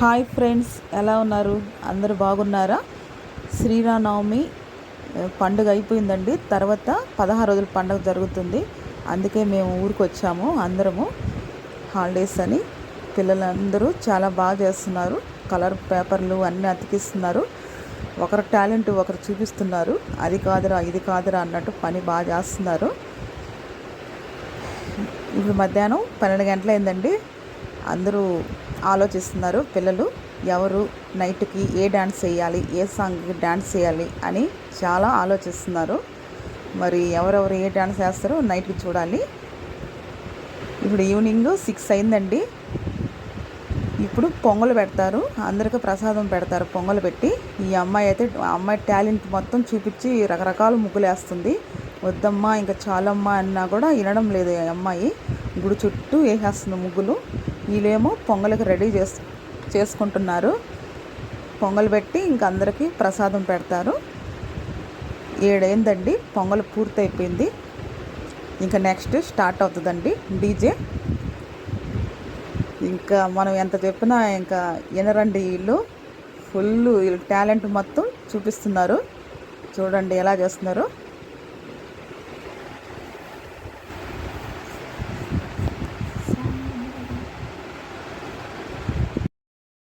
Hi friends ఎలా ఉన్నారు? అందరూ బాగున్నారా? శ్రీరామనవమి పండుగ అయిపోయిందండి. తర్వాత పదహారు రోజుల పండుగ జరుగుతుంది. అందుకే మేము ఊరికి వచ్చాము అందరము. హాలిడేస్ అని పిల్లలందరూ చాలా బాగా చేస్తున్నారు. కలర్ పేపర్లు అన్నీ అతికిస్తున్నారు. ఒకరు టాలెంట్ ఒకరు చూపిస్తున్నారు. అది కాదురా ఇది కాదురా అన్నట్టు పని బాగా చేస్తున్నారు. ఇప్పుడు మధ్యాహ్నం పన్నెండు గంటలైందండి. అందరూ ఆలోచిస్తున్నారు. పిల్లలు ఎవరు నైట్కి ఏ డ్యాన్స్ చేయాలి? ఏ సాంగ్కి డ్యాన్స్ చేయాలి? అని చాలా ఆలోచిస్తున్నారు. మరి ఎవరెవరు ఏ డ్యాన్స్ వేస్తారో నైట్కి చూడాలి. ఇప్పుడు ఈవినింగ్ సిక్స్ అయిందండి. ఇప్పుడు పొంగలు పెడతారు. అందరికీ ప్రసాదం పెడతారు పొంగలు పెట్టి. ఈ అమ్మాయి అయితే అమ్మాయి టాలెంట్ మొత్తం చూపించి రకరకాల ముగ్గులు వేస్తుంది. వద్దమ్మా ఇంకా చాలమ్మా అన్నా కూడా వినడం లేదు ఈ అమ్మాయి. గుడి చుట్టూ వేసేస్తుంది ముగ్గులు. వీళ్ళేమో పొంగలికి రెడీ చేసు చేసుకుంటున్నారు. పొంగల్ పెట్టి ఇంక అందరికీ ప్రసాదం పెడతారు. ఏడైందండి పొంగల్ పూర్తయిపోయింది. ఇంకా నెక్స్ట్ స్టార్ట్ అవుతుందండి డీజే. ఇంకా మనం ఎంత చెప్పినా ఇంకా వినరండి వీళ్ళు. ఫుల్ వీళ్ళు టాలెంట్ మొత్తం చూపిస్తున్నారు. చూడండి ఎలా చేస్తున్నారో.